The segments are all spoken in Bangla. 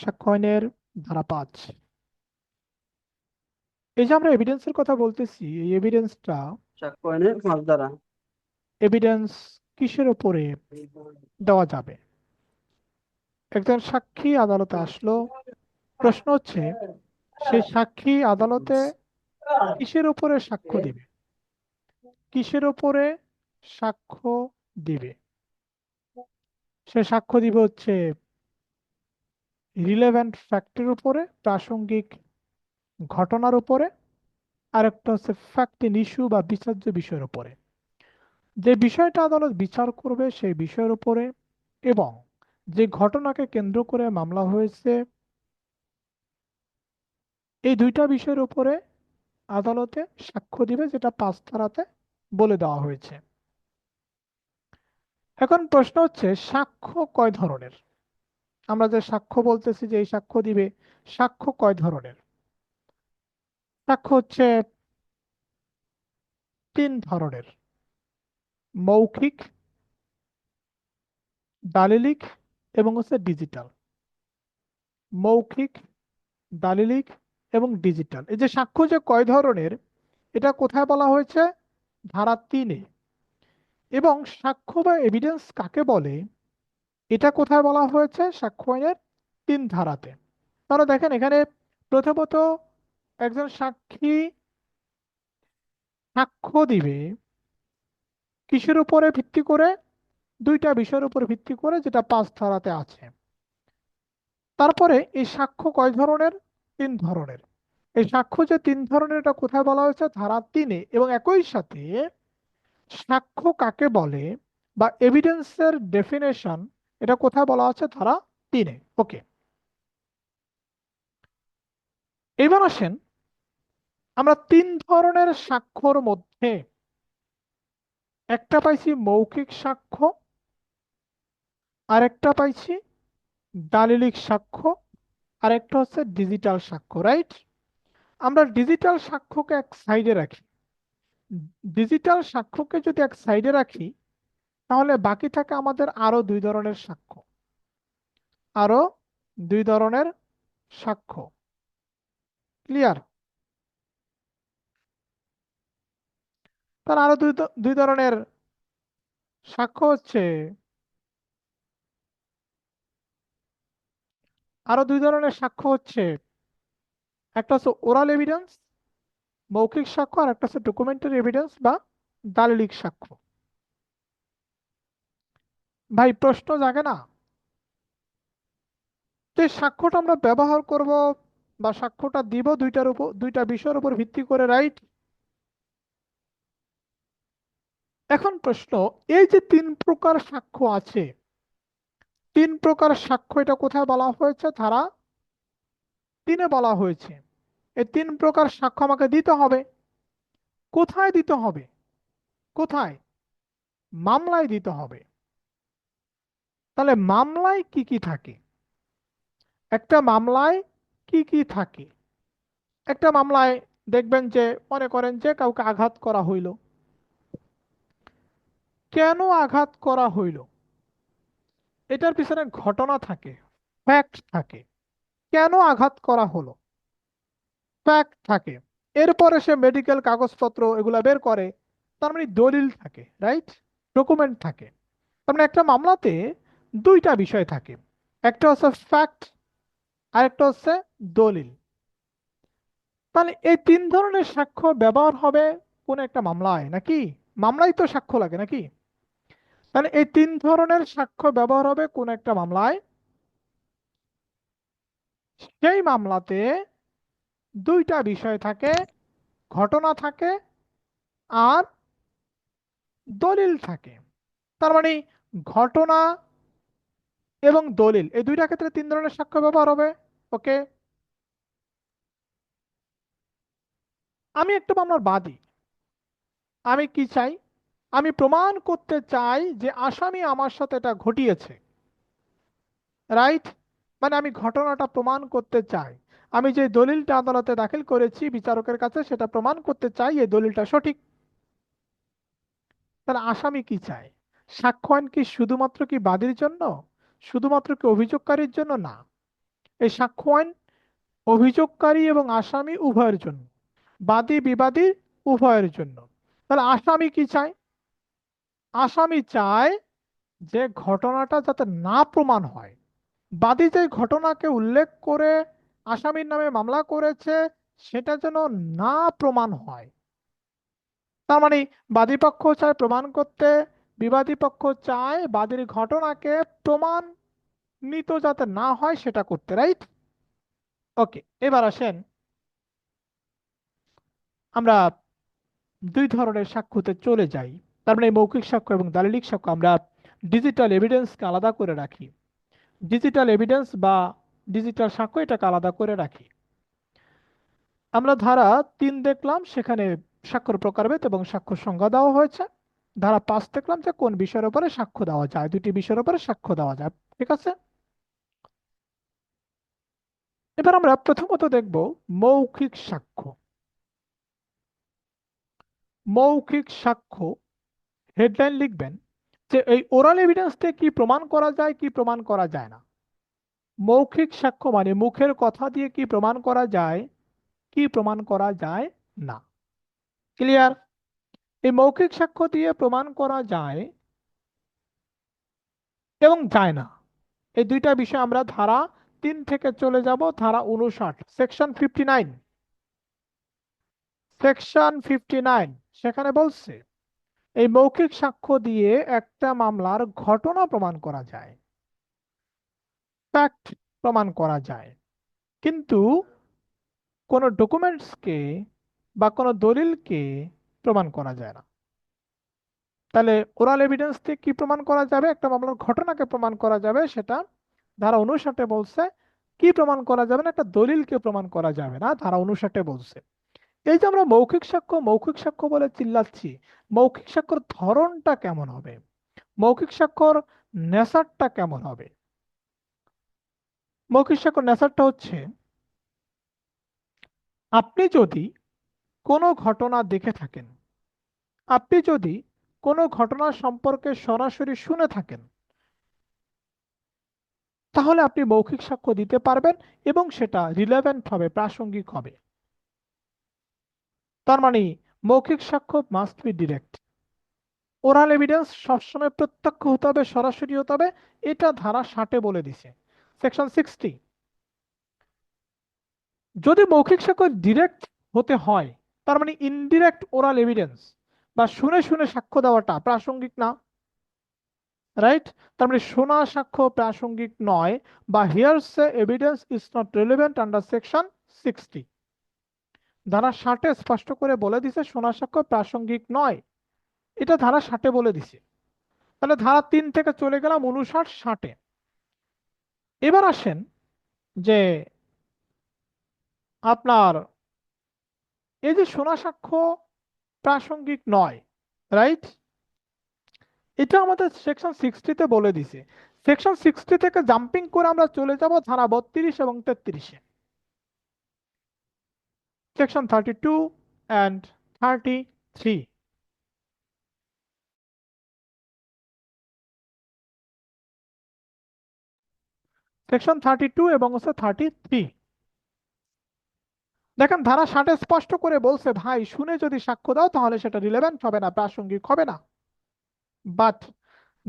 সাক্ষ্য আইনের ধারা পাঁচ। এই যে আমরা এভিডেন্সের কথা বলতেছি এই এভিডেন্সটা সাক্ষ্য আইনের পাঁচ দ্বারা। এভিডেন্স কিসের উপরে দেওয়া যাবে? একজন সাক্ষী আদালতে আসলো প্রশ্ন হচ্ছে সে সাক্ষী আদালতে কিসের উপরে সাক্ষ্য দিবে? কিসের উপরে সাক্ষ্য দিবে? সে সাক্ষ্য দিবে হচ্ছে রিলেভেন্ট ফ্যাক্টের উপরে, প্রাসঙ্গিক ঘটনার উপরে আর একটা হচ্ছে ফ্যাক্ট ইন ইস্যু বা বিচার্য বিষয়ের উপরে। যে বিষয়টা আদালত বিচার করবে সেই বিষয়ের উপরে এবং যে ঘটনাকে কেন্দ্র করে মামলা হয়েছে, এই দুইটা বিষয়ের উপরে আদালতে সাক্ষ্য দিবে যেটা পাঁচ ধারাতে বলে দেওয়া হয়েছে। এখন প্রশ্ন হচ্ছে, সাক্ষ্য কয় ধরনের? আমরা যে সাক্ষ্য বলতেছি যে এই সাক্ষ্য দিবে, সাক্ষ্য কয় ধরনের? সাক্ষ্য হচ্ছে তিন ধরনের। মৌখিক, দালিলিক এবং হচ্ছে ডিজিটাল মৌখিক, দালিলিক এবং ডিজিটাল এই যে সাক্ষ্য যে কয় ধরনের, এটা কোথায় বলা হয়েছে? ধারা তিনে। এবং সাক্ষ্য বা এভিডেন্স কাকে বলে? এটা কোথায় বলা হয়েছে? সাক্ষ্য আইনের তিন ধারাতে। তাহলে দেখেন এখানে প্রথমত একজন সাক্ষী সাক্ষ্য দিবে কিসের উপরে ভিত্তি করে? দুইটা বিষয়ের উপর ভিত্তি করে যেটা পাঁচ ধারাতে আছে। তারপরে এই সাক্ষ্য কয় ধরনের? তিন ধরনের। এই সাক্ষ্য যে তিন ধরনের এটা কোথায় বলা হয়েছে? ধারা তিনে। এবং একই সাথে সাক্ষ্য কাকে বলে? বা এভিডেন্সের ডেফিনেশন এটা কোথায় বলা আছে? ধারা তিনে ওকে। এবার আসেন আমরা তিন ধরনের সাক্ষ্যর মধ্যে একটা পাইছি মৌখিক সাক্ষ্য আরেকটা পাইছি দালিলিক সাক্ষ্য আর একটা হচ্ছে ডিজিটাল সাক্ষ্য রাইট? আমরা ডিজিটাল সাক্ষ্যকে এক সাইডে রাখি। ডিজিটাল সাক্ষ্যকে যদি এক সাইডে রাখি তাহলে বাকি থাকে আমাদের আরও দুই ধরনের সাক্ষ্য। আরও দুই ধরনের সাক্ষ্য। ক্লিয়ার তার আরও দুই দুই ধরনের সাক্ষ্য হচ্ছে, আরও দুই ধরনের সাক্ষ্য হচ্ছে, একটা হচ্ছে ওরাল এভিডেন্স মৌখিক সাক্ষ্য, আর একটা হচ্ছে ডকুমেন্টারি এভিডেন্স বা দালিলিক সাক্ষ্য। ভাই, প্রশ্ন জাগে না। যে সাক্ষ্যটা আমরা ব্যবহার করব বা সাক্ষ্যটা দিব দুইটার উপর, দুইটা বিষয়ের উপর ভিত্তি করে রাইট এখন প্রশ্ন, এই যে তিন প্রকার সাক্ষ্য আছে, তিন প্রকার সাক্ষ্য এটা কোথায় বলা হয়েছে? ধারা তিনে বলা হয়েছে। এই তিন প্রকার সাক্ষ্য আমাকে দিতে হবে। কোথায় দিতে হবে? কোথায়? মামলায় দিতে হবে। তাহলে মামলায় কি কি থাকে? একটা মামলায় কি কি থাকে? একটা মামলায় দেখবেন যে মনে করেন যে কাউকে আঘাত করা হইল। কেন আঘাত করা হইল? এটার পিছনে ঘটনা থাকে ফ্যাক্ট থাকে। কেন আঘাত করা হলো? ফ্যাক্ট থাকে। এরপরে সে মেডিকেল কাগজপত্র এগুলা বের করে, তার মানে দলিল থাকে রাইট ডকুমেন্ট থাকে। তার মানে একটা মামলাতে দুইটা বিষয় থাকে। একটা হচ্ছে ফ্যাক্ট আর একটা হচ্ছে দলিল। তাহলে এই তিন ধরনের সাক্ষ্য ব্যবহার হবে কোন একটা মামলায় নাকি? মামলায় তো সাক্ষ্য লাগে নাকি? তাহলে এই তিন ধরনের সাক্ষ্য ব্যবহার হবে কোন একটা মামলায়? সেই মামলাতে দুইটা বিষয় থাকে, ঘটনা থাকে আর দলিল থাকে। তার মানে ঘটনা এবং দলিল। এই দুইটা ক্ষেত্রে তিন ধরনের সাক্ষ্য ব্যবহার হবে। ওকে আমি একটু মামলার বাদী। আমি কি চাই? আমি প্রমাণ করতে চাই যে আসামি আমার সাথে এটা ঘটিয়েছে। রাইট মানে আমি ঘটনাটা প্রমাণ করতে চাই। আমি যে দলিলটা আদালতে দাখিল করেছি বিচারকের কাছে, সেটা প্রমাণ করতে চাই এই দলিলটা সঠিক। তাহলে আসামি কি চায়? সাক্ষ্য আইন কি শুধুমাত্র কি বাদীর জন্য? শুধুমাত্র কি অভিযোগকারীর জন্য? না। এই সাক্ষ্য আইন অভিযোগকারী এবং আসামি উভয়ের জন্য। বাদী, বিবাদী উভয়ের জন্য। তাহলে আসামি কি চায়? আসামি চায় যে ঘটনাটা যাতে না প্রমাণ হয়। বাদী যে ঘটনাকে উল্লেখ করে আসামির নামে মামলা করেছে, সেটা যেন না প্রমাণ হয়। তার মানে বাদী পক্ষ চায় প্রমাণ করতে বিবাদী পক্ষ চায় বাদীর ঘটনাকে প্রমাণিত যাতে না হয় সেটা করতে রাইট ওকে এবার আসেন। আমরা দুই ধরনের সাক্ষ্যতে চলে যাই। তার মানে মৌখিক সাক্ষ্য এবং দালিলিক সাক্ষ্য আমরা ডিজিটাল এভিডেন্সকে আলাদা করে রাখি। ডিজিটাল এভিডেন্স বা ডিজিটাল সাক্ষ্য এটাকে আলাদা করে রাখি। আমরা ধারা তিন দেখলাম, সেখানে সাক্ষ্যর প্রকারভেদ এবং সাক্ষ্য সংজ্ঞা দেওয়া হয়েছে। ধারা পাঁচ দেখলাম যে কোন বিষয়ের উপরে সাক্ষ্য দেওয়া যায়? দুটি বিষয়ের উপরে সাক্ষ্য দেওয়া যায়। ঠিক আছে? এবার আমরা প্রথমত দেখব মৌখিক সাক্ষ্য। মৌখিক সাক্ষ্য হেডলাইন লিখবেন যে এই ওরাল এভিডেন্স দিয়ে কি প্রমাণ করা যায়, কি প্রমাণ করা যায় না? মৌখিক সাক্ষ্য মানে মুখের কথা দিয়ে কি প্রমাণ করা যায়, কি প্রমাণ করা যায় না। ক্লিয়ার এই মৌখিক সাক্ষ্য দিয়ে প্রমাণ করা যায় এবং যায় না। এই দুইটা বিষয় আমরা ধারা তিন থেকে চলে যাব, ধারা উনষাট section fifty nine section fifty nine সেখানে বলছে, এই মৌখিক সাক্ষ্য দিয়ে একটা মামলার ঘটনা প্রমাণ করা যায়। ফ্যাক্ট প্রমাণ করা যায়। কিন্তু কোনো ডকুমেন্টসকে বা কোনো দলিলকে প্রমাণ করা যায় না। তাহলে ওরাল এভিডেন্স দিয়ে কি প্রমাণ করা যাবে? একটা মামলার ঘটনাকে প্রমাণ করা যাবে, সেটা ধারা অনুষাটে বলছে, কি প্রমাণ করা যাবে না? একটা দলিলকে প্রমাণ করা যাবে না, ধারা অনুষাটে বলছে। এই যে আমরা মৌখিক সাক্ষ্য মৌখিক সাক্ষ্য বলে চিল্লাচ্ছি, মৌখিক সাক্ষ্যর ধরনটা কেমন হবে? মৌখিক সাক্ষ্যর নেশারটা কেমন হবে? মৌখিক সাক্ষ্যর নেশারটা হচ্ছে, আপনি যদি কোনো ঘটনা দেখে থাকেন। আপনি যদি কোনো ঘটনা সম্পর্কে সরাসরি শুনে থাকেন, তাহলে আপনি মৌখিক সাক্ষ্য দিতে পারবেন এবং সেটা রিলেভেন্ট হবে, প্রাসঙ্গিক হবে। তার মানে মৌখিক সাক্ষ্য must be direct oral evidence সবসময় প্রত্যক্ষ হতে হবে, সরাসরি হতে হবে, এটা ধারা ষাটে বলে দিছে। সেকশন সিক্সটি যদি মৌখিক সাক্ষ্য ডিরেক্ট হতে হয় তার মানে ইনডিরেক্ট ওরাল এভিডেন্স বা শুনে শুনে সাক্ষ্য দেওয়াটা প্রাসঙ্গিক না রাইট তার মানে শোনা সাক্ষ্য প্রাসঙ্গিক নয় বা hearsay evidence is not relevant under section sixty ধারা ষাটে স্পষ্ট করে বলে দিছে শোনা সাক্ষ্য প্রাসঙ্গিক নয়। এটা ধারা ষাটে বলে দিছে। তাহলে ধারা তিন থেকে চলে গেলাম উনষাট ষাটে। এবার আসেন যে আপনার এই যে শোনা সাক্ষ্য প্রাসঙ্গিক নয় রাইট এটা আমাদের সেকশন সিক্সটিতে বলে দিছে। সেকশন সিক্সটি থেকে জাম্পিং করে আমরা চলে যাব ধারা বত্রিশ এবং তেত্রিশে। section 32 and 33 সেকশন 32 এবং হচ্ছে 33 দেখেন, ধারা ষাটে স্পষ্ট করে বলছে, ভাই, শুনে যদি সাক্ষ্য দাও, তাহলে সেটা রিলেভেন্ট হবে না, প্রাসঙ্গিক হবে না। বাট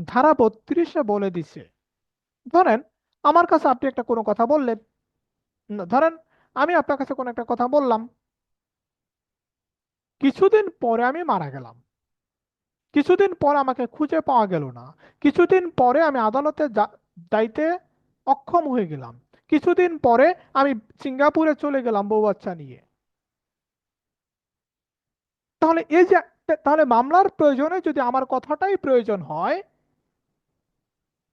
ধারা বত্রিশে বলে দিছে, ধরেন, আমার কাছে আপনি একটা কোনো কথা বললেন। ধরেন, আমি আপনার কাছে কোনো একটা কথা বললাম। কিছুদিন পরে আমি মারা গেলাম। কিছুদিন পরে আমাকে খুঁজে পাওয়া গেল না। কিছুদিন পরে আমি আদালতে যাইতে অক্ষম হয়ে গেলাম। কিছুদিন পরে আমি সিঙ্গাপুরে চলে গেলাম বউ বাচ্চা নিয়ে। তাহলে এই যে, তাহলে মামলার প্রয়োজনে যদি আমার কথাটাই প্রয়োজন হয়,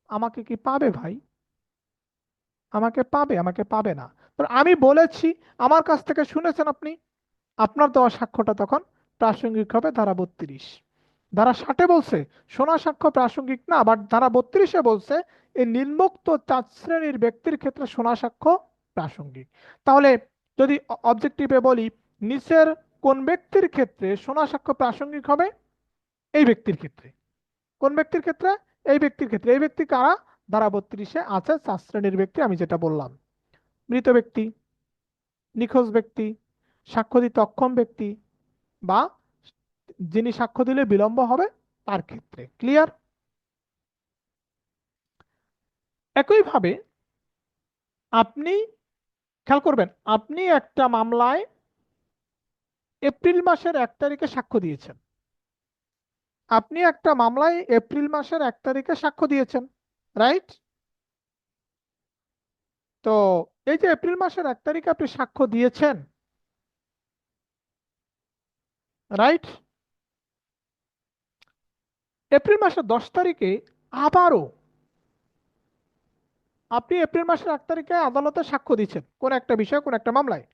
আমাকে কি পাবে ভাই? আমাকে পাবে আমাকে পাবে না। আমি বলেছি, আমার কাছ থেকে শুনেছেন আপনি? আপনার দেওয়া সাক্ষ্যটা তখন প্রাসঙ্গিক হবে ধারা বত্রিশ। ধারা ষাটে বলছে শোনা সাক্ষ্য প্রাসঙ্গিক না বাট ধারা বত্রিশে বলছে, এই নিম্নোক্ত চার শ্রেণির ব্যক্তির ক্ষেত্রে শোনা সাক্ষ্য প্রাসঙ্গিক। তাহলে যদি অবজেক্টিভে বলি, নিচের কোন ব্যক্তির ক্ষেত্রে শোনা সাক্ষ্য প্রাসঙ্গিক হবে? এই ব্যক্তির ক্ষেত্রে। কোন ব্যক্তির ক্ষেত্রে? এই ব্যক্তির ক্ষেত্রে। এই ব্যক্তি কারা? ধারা বত্রিশে আছে চার শ্রেণির ব্যক্তি, আমি যেটা বললাম। মৃত ব্যক্তি, নিখোঁজ ব্যক্তি সাক্ষ্য দিতে অক্ষম ব্যক্তি বা যিনি সাক্ষ্য দিলে বিলম্ব হবে, তার ক্ষেত্রে। ক্লিয়ার একইভাবে আপনি, খেয়াল করবেন, আপনি একটা মামলায় এপ্রিল মাসের এক তারিখে সাক্ষ্য দিয়েছেন। আপনি একটা মামলায় এপ্রিল মাসের এক তারিখে সাক্ষ্য দিয়েছেন রাইট তো এই যে এপ্রিল মাসের এক তারিখে আপনি সাক্ষ্য দিয়েছেন রাইট এপ্রিল মাসের দশ তারিখে আবারও আপনি এপ্রিল মাসের এক তারিখে আদালতে সাক্ষ্য দিচ্ছেন, কোন একটা বিষয়, কোন একটা মামলায়।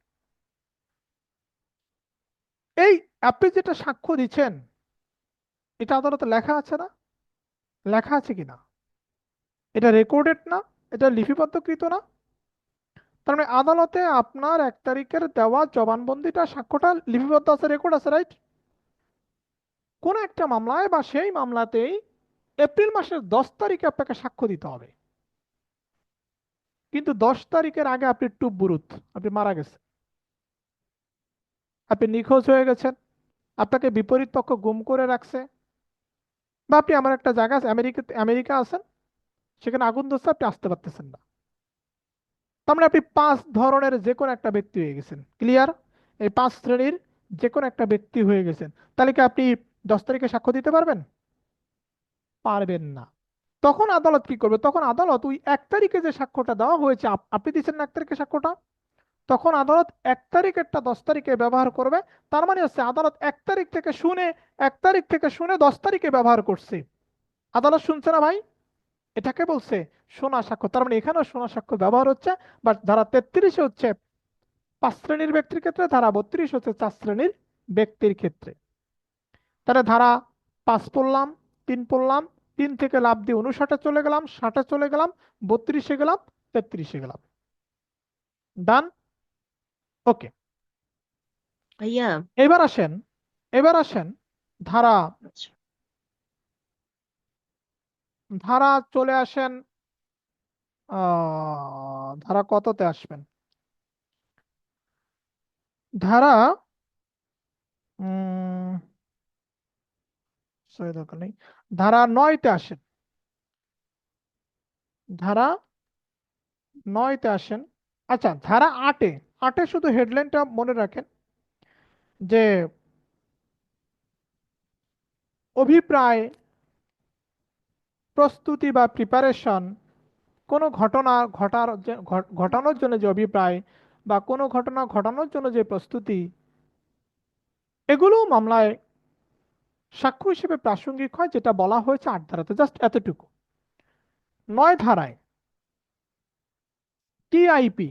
এই আপনি যেটা সাক্ষ্য দিচ্ছেন, এটা আদালতে লেখা আছে না? লেখা আছে কিনা এটা রেকর্ডেড না? এটা লিপিবদ্ধকৃত না? তার মানে আদালতে আপনার এক তারিখের দেওয়া জবানবন্দিটা, সাক্ষ্যটা লিপিবদ্ধ আছে, রেকর্ড আছে, রাইট? কোন একটা মামলায় বা সেই মামলাতেই এপ্রিল মাসের দশ তারিখে আপনাকে সাক্ষ্য দিতে হবে। কিন্তু দশ তারিখের আগে আপনি টুপ বুরুত, আপনি মারা গেছেন। আপনি নিখোঁজ হয়ে গেছেন, আপনাকে বিপরীত পক্ষ গুম করে রাখছে। বা আপনি আমার একটা জায়গা আছে, আমেরিকা আমেরিকা আছেন, সেখানে আগুন ধরছে, আপনি আসতে পারতেছেন না। তার মানে আপনি পাঁচ ধরনের যে কোনো একটা ব্যক্তি হয়ে গেছেন। ক্লিয়ার? এই পাঁচ শ্রেণির যে কোনো একটা ব্যক্তি হয়ে গেছেন। তাহলে কি আপনি দশ তারিখে সাক্ষ্য দিতে পারবেন? পারবেন না। তখন আদালত কি করবে? তখন আদালত ওই এক তারিখে যে সাক্ষ্যটা দেওয়া হয়েছে আপনি দিচ্ছেন এক তারিখে সাক্ষ্যটা? তখন আদালত এক তারিখেরটা দশ তারিখে ব্যবহার করবে। তার মানে হচ্ছে আদালত এক তারিখ থেকে শুনে, এক তারিখ থেকে শুনে দশ তারিখে ব্যবহার করছে। আদালত শুনছে না ভাই? এটাকে বলছে সোনা সাক্ষ্য। তার মানে এখানেও সোনা সাক্ষ্য ব্যবহার হচ্ছে, বাট ধারা তেত্রিশে হচ্ছে, পাঁচ শ্রেণির ব্যক্তির ক্ষেত্রে ধারা বত্রিশ হচ্ছে, চার শ্রেণির ব্যক্তির ক্ষেত্রে। তাহলে ধারা পাঁচ পড়লাম তিন পড়লাম তিন থেকে লাভ দিয়ে উনষাটে চলে গেলাম ষাটে চলে গেলাম বত্রিশে গেলাম তেত্রিশে গেলাম। ডান ওকে এবার আসেন এবার আসেন ধারা আচ্ছা। ধারা চলে আসেন আহ, ধারা কততে আসবেন? ধারা উম দরকার নেই। ধারা নয়তে আসেন। ধারা নয়তে আসেন। আচ্ছা ধারা আটে আটে শুধু হেডলাইনটা মনে রাখেন যে অভিপ্রায়, প্রস্তুতি বা প্রিপারেশন কোনো ঘটনা ঘটার ঘটানোর জন্য যে অভিপ্রায় বা কোনো ঘটনা ঘটানোর জন্য যে প্রস্তুতি এগুলো মামলায় সাক্ষ্য হিসেবে প্রাসঙ্গিক হয়, যেটা বলা হয়েছে আট ধারাতে জাস্ট এতটুকু। নয় ধারায় টিআইপি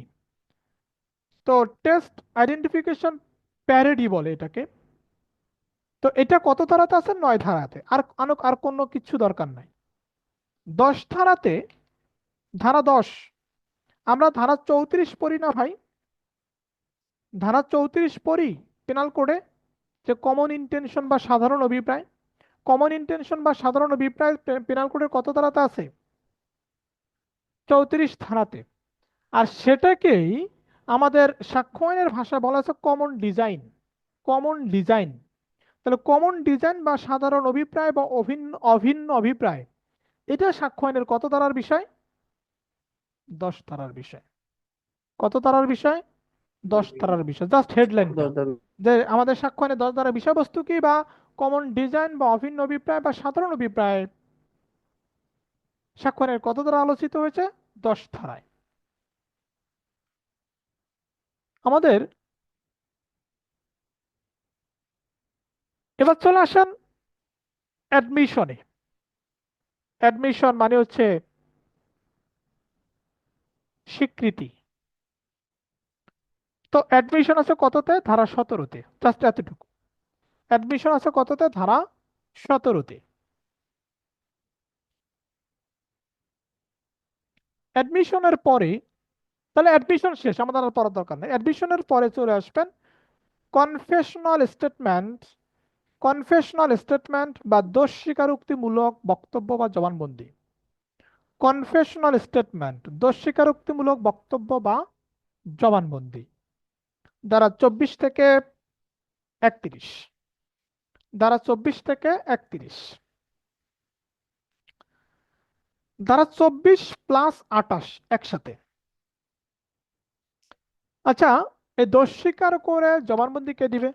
তো টেস্ট আইডেন্টিফিকেশন প্যারেডি বলে এটাকে। তো এটা কত ধারাতে আছে? নয় ধারাতে। আর আর কোনো কিছু দরকার নাই। দশ ধারাতে, ধারা দশ, আমরা ধারা চৌত্রিশ পড়ি না ভাই। ধারা চৌত্রিশ পড়ি পেনাল কোডে যে কমন ইন্টেনশন বা সাধারণ অভিপ্রায় কমন ইন্টেনশন বা সাধারণ অভিপ্রায় পেনাল কোডের কত ধারাতে আছে? চৌত্রিশ ধারাতে। আর সেটাকেই আমাদের সাক্ষ্য আইনের বলা হচ্ছে কমন ডিজাইন কমন ডিজাইন তাহলে কমন ডিজাইন বা সাধারণ অভিপ্রায় বা অভিন্ন অভিন্ন অভিপ্রায়, এটা সাক্ষ্য আইনের কত ধারার বিষয়? দশ ধারার বিষয়। কত ধারার বিষয়? দশ ধারার বিষয় জাস্ট হেডলাইন যে আমাদের আইনে দশ ধারার বিষয়বস্তু কি বা কমন ডিজাইন বা অভিন্ন অভিপ্রায় বা সাধারণ অভিপ্রায়? সাক্ষ্য আইনের কত ধারা আলোচিত হয়েছে? দশ ধারায় আমাদের এবার চলে আসেন অ্যাডমিশনে অ্যাডমিশন মানে হচ্ছে স্বীকৃতি। তো অ্যাডমিশন আছে কততে? ধারা সতেরোতে। জাস্ট এতটুকু। অ্যাডমিশন আছে কততে? ধারা সতেরোতে। অ্যাডমিশনের পরে, তাহলে অ্যাডমিশন শেষ, আমাদের আর পড়ার দরকার নেই। অ্যাডমিশনের পরে চলে আসবেন কনফেশনাল স্টেটমেন্ট কনফেশনাল স্টেটমেন্ট বা দোষ স্বীকারোক্তিমূলক বক্তব্য বা জবানবন্দি। কনফেশনাল স্টেটমেন্ট দোষ স্বীকারোক্তিমূলক বক্তব্য বা জবানবন্দি। ধারা চব্বিশ থেকে একত্রিশ। ধারা চব্বিশ থেকে একত্রিশ। ধারা চব্বিশ প্লাস আটাশ একসাথে। আচ্ছা এই দোষ স্বীকার করে জবানবন্দি কে দিবে?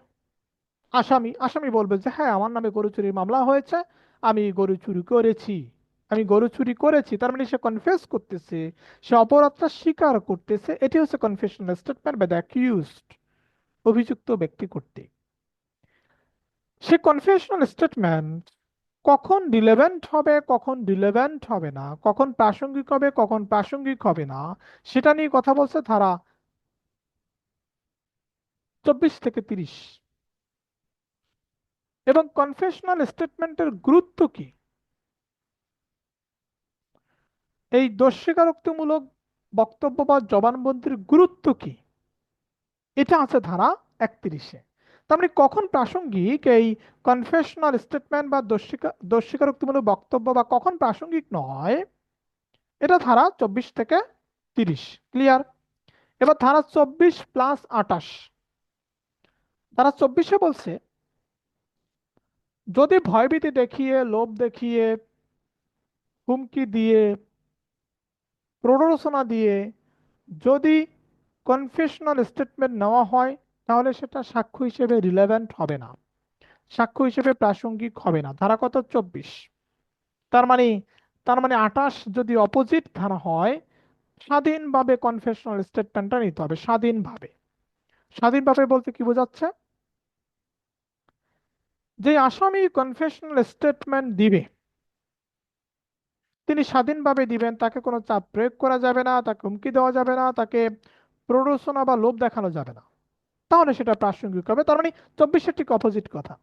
আসামি আসামি বলবে যে হ্যাঁ আমার নামে গরু চুরির মামলা হয়েছে, আমি গরু চুরি করেছি, আমি গরু চুরি করেছি। তার মানে সে কনফেস করতেছে, সে অপরাধটা স্বীকার করতেছে। এটি হচ্ছে confessional statement by the accused অভিযুক্ত ব্যক্তি কর্তৃক। সে কনফেশনাল স্টেটমেন্ট কখন রিলেভেন্ট হবে, কখন রিলেভেন্ট হবে না, কখন প্রাসঙ্গিক হবে, কখন প্রাসঙ্গিক হবে না, সেটা নিয়ে কথা বলছে ধারা চব্বিশ থেকে তিরিশ। এবং কনফেশনাল স্টেটমেন্টের গুরুত্ব কি? এই দোষ স্বীকারোক্তিমূলক বক্তব্য বা জবানবন্দির গুরুত্ব কি? এটা আছে ধারা একত্রিশে। তার মানে কখন প্রাসঙ্গিক এই কনফেশনাল স্টেটমেন্ট বা দোষ স্বীকার- দোষ স্বীকারোক্তিমূলক বক্তব্য বা কখন প্রাসঙ্গিক নয়, এটা ধারা চব্বিশ থেকে তিরিশ। ক্লিয়ার এবার ধারা চব্বিশ প্লাস আটাশ ধারা চব্বিশে বলছে, যদি ভয়ভীতি দেখিয়ে, লোভ দেখিয়ে, হুমকি দিয়ে, প্ররোচনা দিয়ে যদি কনফেশনাল স্টেটমেন্ট নেওয়া হয়, তাহলে সেটা সাক্ষ্য হিসেবে রিলেভেন্ট হবে না। সাক্ষ্য হিসেবে প্রাসঙ্গিক হবে না। ধারা কত? চব্বিশ। তার মানে তার মানে আটাশ যদি অপোজিট ধারা হয়, স্বাধীনভাবে কনফেশনাল স্টেটমেন্টটা নিতে হবে, স্বাধীনভাবে। স্বাধীনভাবে বলতে কি বোঝাচ্ছে? যে আসামি কনফেশনাল স্টেটমেন্ট দিবে, তিনি স্বাধীনভাবে দিবেন, তাকে কোনো চাপ প্রয়োগ করা যাবে না, তাকে হুমকি দেওয়া যাবে না, তাকে প্ররোচনা বা লোভ দেখানো যাবে না। তাহলে সেটা প্রাসঙ্গিক হবে। তার মানে চব্বিশের ঠিক অপোজিট কথা।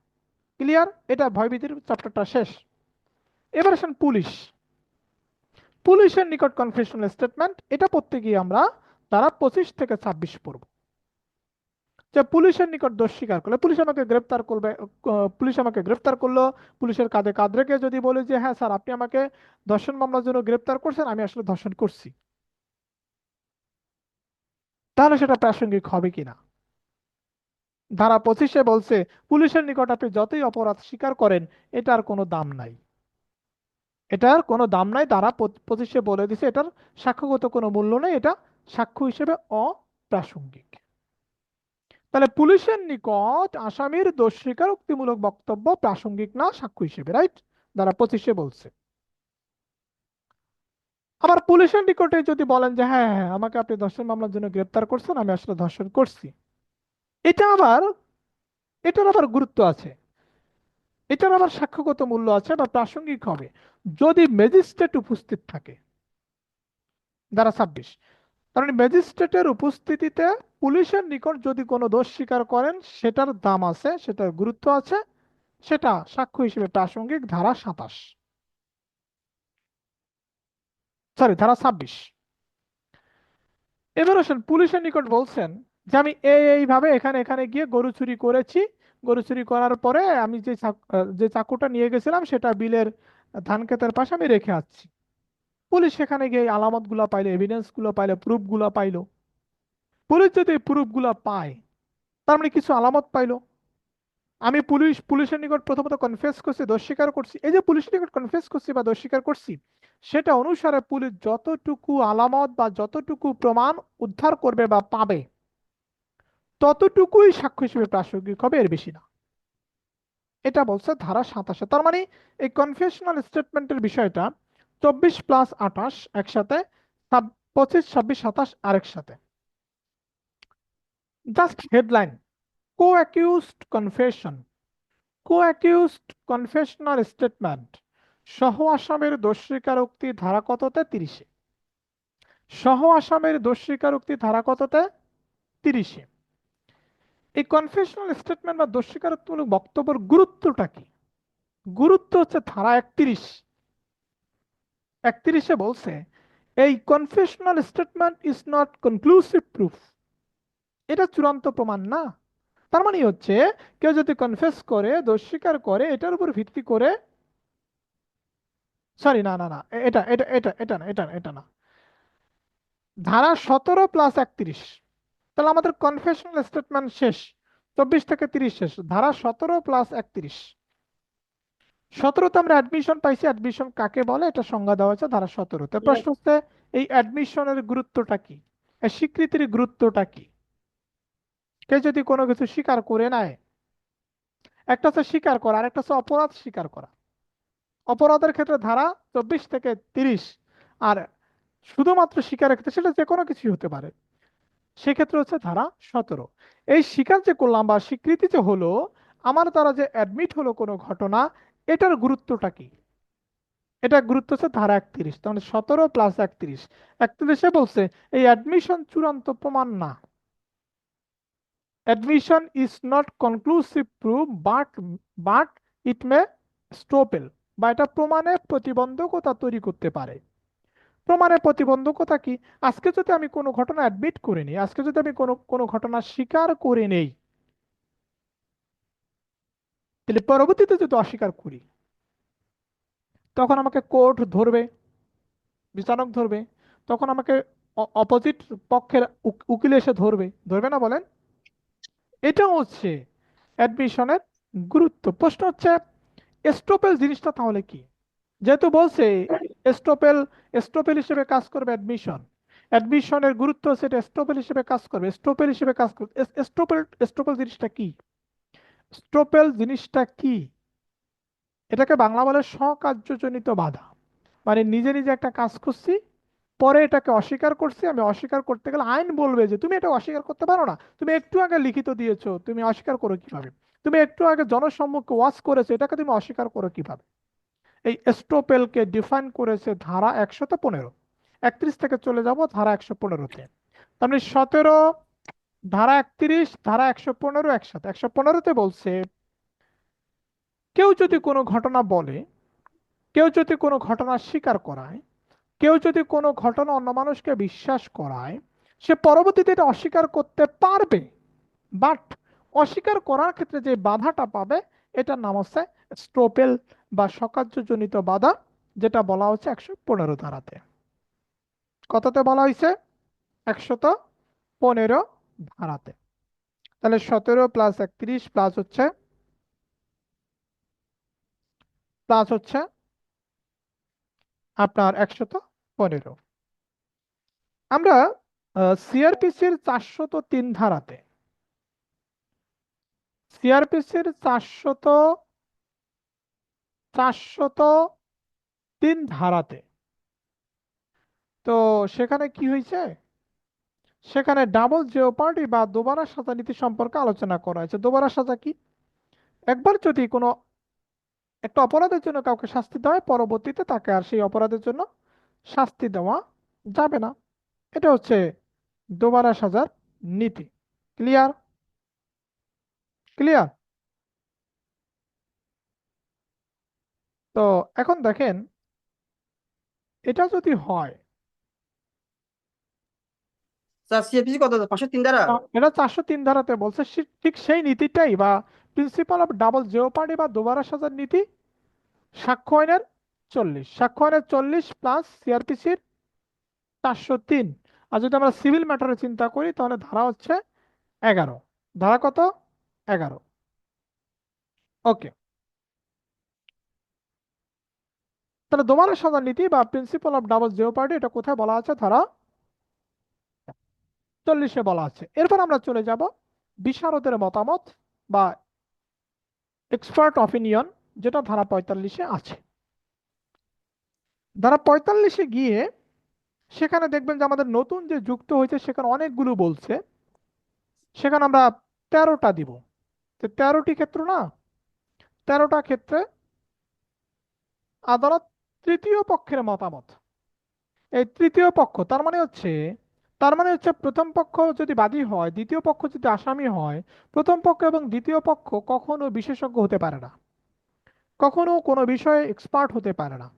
ক্লিয়ার এটা ভয়ভীতির চ্যাপ্টারটা শেষ। এবার আসেন পুলিশ। পুলিশের নিকট কনফেশনাল স্টেটমেন্ট এটা পড়তে গিয়ে আমরা তারা পঁচিশ থেকে ছাব্বিশ পড়ব। যে পুলিশের নিকট দোষ স্বীকার করলে, পুলিশ আমাকে গ্রেপ্তার করবে পুলিশ আমাকে গ্রেপ্তার করল, পুলিশের কাঁধে কাঁধ রেখে যদি বলে যে হ্যাঁ স্যার, আপনি আমাকে ধর্ষণ মামলার জন্য গ্রেপ্তার করছেন, আমি আসলে ধর্ষণ করছি। তাহলে সেটা প্রাসঙ্গিক হবে কিনা? ধারা পঁচিশে বলছে, পুলিশের নিকট আপনি যতই অপরাধ স্বীকার করেন, এটার কোনো দাম নাই। এটার কোনো দাম নাই, ধারা পঁচিশে বলে দিছে, এটার সাক্ষ্যগত কোনো মূল্য নেই, এটা সাক্ষ্য হিসেবে অপ্রাসঙ্গিক। তাহলে পুলিশের নিকট আসামির দোষ স্বীকারোক্তিমূলক বক্তব্য প্রাসঙ্গিক না সাক্ষ্য হিসেবে, রাইট? ধারা পঁচিশে বলছে। আবার পুলিশের নিকটে যদি বলেন যে হ্যাঁ হ্যাঁ আমাকে আপনি ধর্ষণ মামলার জন্য গ্রেপ্তার করছেন, আমি আসলে ধর্ষণ করছি। এটা আবার, এটার আবার গুরুত্ব আছে। এটার আবার সাক্ষ্যগত মূল্য আছে বা প্রাসঙ্গিক হবে। যদি ম্যাজিস্ট্রেট উপস্থিত থাকে ধারা ছাব্বিশ কারণ ম্যাজিস্ট্রেটের উপস্থিতিতে পুলিশের নিকট যদি কোনো দোষ স্বীকার করেন, সেটার দাম আছে, সেটার গুরুত্ব আছে, সেটা সাক্ষ্য হিসেবে প্রাসঙ্গিক, ধারা সাতাশ। সরি ধারা ছাব্বিশ। এবার আসেন পুলিশের নিকট বলছেন যে আমি এইভাবে এখানে এখানে গিয়ে গরু চুরি করেছি। গরু চুরি করার পরে আমি যে যে চাকুটা নিয়ে গেছিলাম সেটা বিলের ধান ক্ষেতের পাশে আমি রেখে আসছি। পুলিশ সেখানে গিয়ে আলামতগুলা পাইলো এভিডেন্সগুলো পাইলো প্রুফগুলা পাইলো। পুলিশ যদি প্রুফগুলা পায়, তার মানে কিছু আলামত পাইলো। আমি পুলিশ, পুলিশের নিকট প্রথমত কনফেস করছি, দোষ স্বীকার করছি। এই যে পুলিশের নিকট কনফেস করছি বা দোষ স্বীকার করছি সেটা অনুসারে পুলিশ যতটুকু আলামত বা যতটুকু প্রমাণ উদ্ধার করবে বা পাবে, ততটুকুই সাক্ষ্য হিসেবে প্রাসঙ্গিক হবে, এর বেশি না। এটা বলছে ধারা সাতাশে। তার মানে এই কনফেশনাল স্টেটমেন্টের বিষয়টা চব্বিশ প্লাস আঠাশ একসাথে পঁচিশ, ছাব্বিশ, সাতাশ আরেক সাথে। Just headline co accused confession co accused confessional statement সহ আসামের দোষ স্বীকারোক্তি ধারা কততে তিরিশে? সহ আসামের দোষ স্বীকারোক্তি ধারা কততে তিরিশে? এই কনফেশনাল স্টেটমেন্ট বা দোষ স্বীকারোক্তিমূলক বক্তব্যের গুরুত্বটা কি? গুরুত্ব হচ্ছে ধারা একত্রিশ। একত্রিশে বলছে, এই confessional statement is not conclusive proof এটা চূড়ান্ত প্রমাণ না। তার মানে হচ্ছে, কেউ যদি কনফেস করে দোষ স্বীকার করে, এটার উপর ভিত্তি করে সরি না না না এটা এটা এটা এটা না এটা না এটা না। ধারা সতেরো প্লাস একত্রিশ। তাহলে আমাদের কনফেশনাল স্টেটমেন্ট শেষ। চব্বিশ থেকে তিরিশ শেষ। ধারা সতেরো প্লাস একত্রিশ। সতেরোতে আমরা অ্যাডমিশন পাইছি। অ্যাডমিশন কাকে বলে? এটা সংজ্ঞা দেওয়া আছে ধারা সতেরোতে। প্রশ্ন হচ্ছে এই অ্যাডমিশনের গুরুত্বটা কি? এই স্বীকৃতির গুরুত্বটা কি? কে যদি কোনো কিছু স্বীকার করে নেয় একটা হচ্ছে স্বীকার করা আর একটা হচ্ছে অপরাধ স্বীকার করা। অপরাধের ক্ষেত্রে ধারা চব্বিশ থেকে তিরিশ। আর শুধুমাত্র স্বীকারের ক্ষেত্রে সেটা যে কোনো কিছুই হতে পারে। সেক্ষেত্রে হচ্ছে ধারা সতেরো। এই স্বীকার যে করলাম বা স্বীকৃতি যে হলো, আমার দ্বারা যে অ্যাডমিট হলো কোনো ঘটনা, এটার গুরুত্বটা কি? এটা গুরুত্ব হচ্ছে ধারা একত্রিশ। তাহলে সতেরো প্লাস একত্রিশ। একত্রিশে বলছে, এই অ্যাডমিশন চূড়ান্ত প্রমাণ না। Admission is not conclusive proof but but it may estoppel বা এটা প্রমাণে প্রতিবন্ধকতা তৈরি করতে পারে। প্রমাণের প্রতিবন্ধকতা কি? আজকে যদি আমি কোনো ঘটনা অ্যাডমিট করে নিই, আজকে যদি আমি কোনো কোনো ঘটনা স্বীকার করে নেই, তাহলে পরবর্তীতে যদি অস্বীকার করি, তখন আমাকে কোর্ট ধরবে, বিচারক ধরবে, তখন আমাকে অপোজিট পক্ষের উকিল এসে ধরবে। ধরবে না বলেন? এটা হচ্ছে অ্যাডমিশনের গুরুত্ব। প্রশ্ন হচ্ছে এস্টোপেল জিনিসটা তাহলে কি? যেহেতু বলছে এস্টোপেল এস্টোপেল হিসেবে কাজ করবে অ্যাডমিশন অ্যাডমিশনের গুরুত্ব হচ্ছে এটা এস্টোপেল হিসেবে কাজ করবে। এস্টোপেল হিসেবে কাজ করবে। এস্টোপেল এস্টোপেল জিনিসটা কি? স্টোপেল জিনিসটা কি? এটাকে বাংলা বলে স্বকার্যজনিত বাধা। মানে নিজে নিজে একটা কাজ করছি, পরে এটাকে অস্বীকার করছি, আমি অস্বীকার করতে গেলে আইন বলবে যে তুমি এটা অস্বীকার করতে পারো না। তুমি একটু আগে লিখিত দিয়েছ, তুমি অস্বীকার করো কীভাবে? তুমি একটু আগে জনসম্মুখে ওয়াচ করেছ, এটাকে তুমি অস্বীকার করো কীভাবে? এই স্টোপেলকে ডিফাইন করেছে ধারা একশত পনেরো। একত্রিশ থেকে চলে যাব, ধারা একশো পনেরোতে। মানে সতেরো, ধারা একত্রিশ, ধারা একশো পনেরো একসাথে। একশো পনেরোতে বলছে, কেউ যদি কোনো ঘটনা বলে, কেউ যদি কোনো ঘটনা স্বীকার করায়, কেউ যদি কোনো ঘটনা অন্য মানুষকে বিশ্বাস করায়, সে পরবর্তীতে এটা অস্বীকার করতে পারবে। বাট অস্বীকার করার ক্ষেত্রে যে বাধাটা পাবে এটার নাম হচ্ছে স্টোপেল বা সকার্যজনিত বাধা, যেটা বলা হচ্ছে একশো পনেরো ধারাতে। কততে বলা হয়েছে? একশত পনেরো ধারাতে। তাহলে সতেরো প্লাস একত্রিশ প্লাস হচ্ছে প্লাস হচ্ছে আপনার একশত পনেরো। আমরা সিআরপিসির চারশত তিন ধারাতে সিআরপিসির চারশত চারশত তিন ধারাতে। তো সেখানে কি হয়েছে? সেখানে ডাবল জিওপার্টি বা দোবারা সাজা নীতি সম্পর্কে আলোচনা করা হয়েছে। দোবারা সাজা কি? একবার যদি কোনো একটা অপরাধের জন্য কাউকে শাস্তি দেওয়া হয়, পরবর্তীতে তাকে আর সেই অপরাধের জন্য শাস্তি দেওয়া যাবে না। এটা হচ্ছে দোবারা সাজার নীতি। ক্লিয়ার? ক্লিয়ার তো এখন দেখেন এটা যদি হয় স্যার সিএপিসি কত? পাঁচশো তিন দ্বারা? আহ, এটা চারশো তিন ধারাতে বলছে ঠিক সেই নীতিটাই বা প্রিন্সিপাল অফ ডাবল জিওপার্টি বা দোবারা সাজার নীতি? সাক্ষ্য আইনের চল্লিশ। সাক্ষ্য আইনের চল্লিশ প্লাস সিআরপিসির চারশো তিন। আর যদি আমরা সিভিল ম্যাটারে চিন্তা করি তাহলে ধারা হচ্ছে এগারো। ধারা কত? এগারো। ওকে তাহলে দোবারা সাজার নীতি বা প্রিন্সিপাল অফ ডাবল জিওপার্টি এটা কোথায় বলা আছে? ধারা, চল্লিশে বলা আছে। এরপর আমরা চলে যাব বিশারদের মতামত বা এক্সপার্ট অপিনিয়ন যেটা ধারা পঁয়তাল্লিশে আছে। ধারা পঁয়তাল্লিশে গিয়ে সেখানে দেখবেন যে আমাদের নতুন যে যুক্ত হয়েছে, সেখানে অনেকগুলো বলছে। সেখানে আমরা তেরোটা দিব। তো তেরোটি ক্ষেত্র না? তেরোটা ক্ষেত্রে আদালত তৃতীয় পক্ষের মতামত। এই তৃতীয় পক্ষ, তার মানে হচ্ছে, তার মানে হচ্ছে প্রথম পক্ষ যদি বাদী হয়, দ্বিতীয় পক্ষ যদি আসামি হয়, প্রথম পক্ষ এবং দ্বিতীয় পক্ষ কখনো বিশেষজ্ঞ হতে পারে না। কখনো কোনো বিষয়ে এক্সপার্ট হতে পারে না।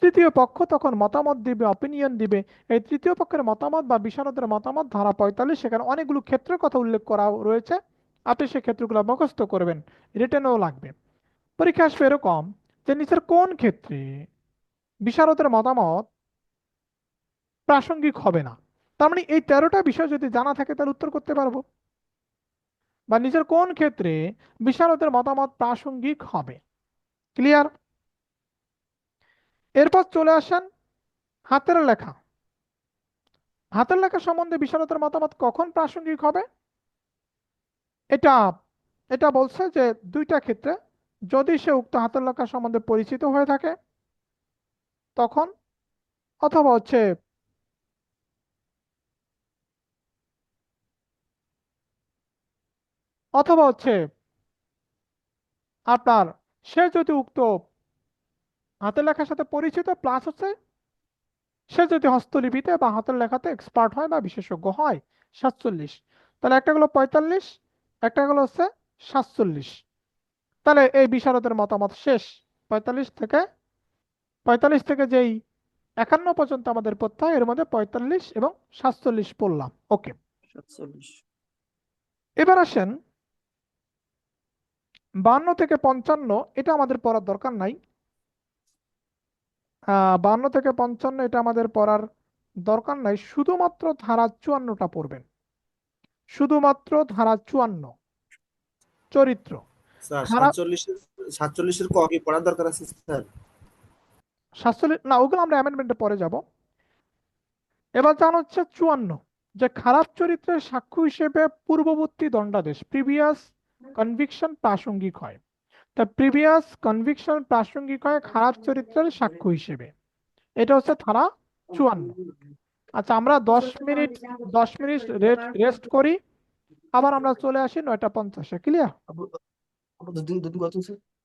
তৃতীয় পক্ষ তখন মতামত দিবে অপিনিয়ন দিবে। এই তৃতীয় পক্ষের মতামত বা বিশারদের মতামত ধারা পঁয়তাল্লিশ, সেখানে অনেকগুলো ক্ষেত্রের কথা উল্লেখ করা রয়েছে। আপনি সেই ক্ষেত্রগুলো মুখস্থ করবেন রিটেনও লাগবে। পরীক্ষা আসবে এরকম যে নিচের কোন ক্ষেত্রে বিশারদের মতামত প্রাসঙ্গিক হবে না। তার মানে এই তেরোটা বিষয় যদি জানা থাকে তাহলে উত্তর করতে পারব। বা নিজের কোন ক্ষেত্রে বিশারদের মতামত প্রাসঙ্গিক হবে। ক্লিয়ার এরপর চলে আসেন হাতের লেখা। হাতের লেখা সম্বন্ধে বিশারদের মতামত কখন প্রাসঙ্গিক হবে? এটা এটা বলছে যে দুইটা ক্ষেত্রে যদি সে উক্ত হাতের লেখা সম্বন্ধে পরিচিত হয়ে থাকে, তখন অথবা হচ্ছে অথবা হচ্ছে আপনার সে যদি উক্ত হাতের লেখার সাথে পরিচিত প্লাস হচ্ছে সে যদি হস্তলিপিতে বা হাতের লেখাতে এক্সপার্ট হয় বা বিশেষজ্ঞ হয়, সাতচল্লিশ। তাহলে একটা হলো পঁয়তাল্লিশ একটা হলো হচ্ছে সাতচল্লিশ। তাহলে এই বিশারদের মতামত শেষ। পঁয়তাল্লিশ থেকে পঁয়তাল্লিশ থেকে যেই একান্ন পর্যন্ত আমাদের পড়তে হয় এর মধ্যে পঁয়তাল্লিশ এবং সাতচল্লিশ পড়লাম। ওকে। সাতচল্লিশ। এবার আসেন বান্ন থেকে পঞ্চান্ন এটা আমাদের পড়ার দরকার নাই। বান্ন থেকে পঞ্চান্ন এটা আমাদের পড়ার দরকার নাই। শুধুমাত্র ধারা চুয়ান্নটা পড়বেন। শুধুমাত্র ধারা চুয়ান্ন। চরিত্র। স্যার খারাপ- সাতচল্লিশের সাতচল্লিশের ক? কি পড়ার দরকার আছে স্যার? সাতচল্লিশ না ওগুলো আমরা অ্যামেন্ডমেন্টে পরে যাব। এবার জান হচ্ছে চুয়ান্ন যে খারাপ চরিত্রের সাক্ষ্য হিসেবে পূর্ববর্তী দণ্ডাদেশ প্রিভিয়াস কনভিকশন প্রাসঙ্গিক হয়। তা প্রিভিয়াস কনভিকশন প্রাসঙ্গিক হয় খারাপ চরিত্রের সাক্ষ্য হিসেবে। এটা হচ্ছে ধারা চুয়ান্ন। আচ্ছা আমরা দশ মিনিট দশ মিনিট রেস্ট করি। আবার আমরা চলে আসি নয়টা পঞ্চাশে ক্লিয়ার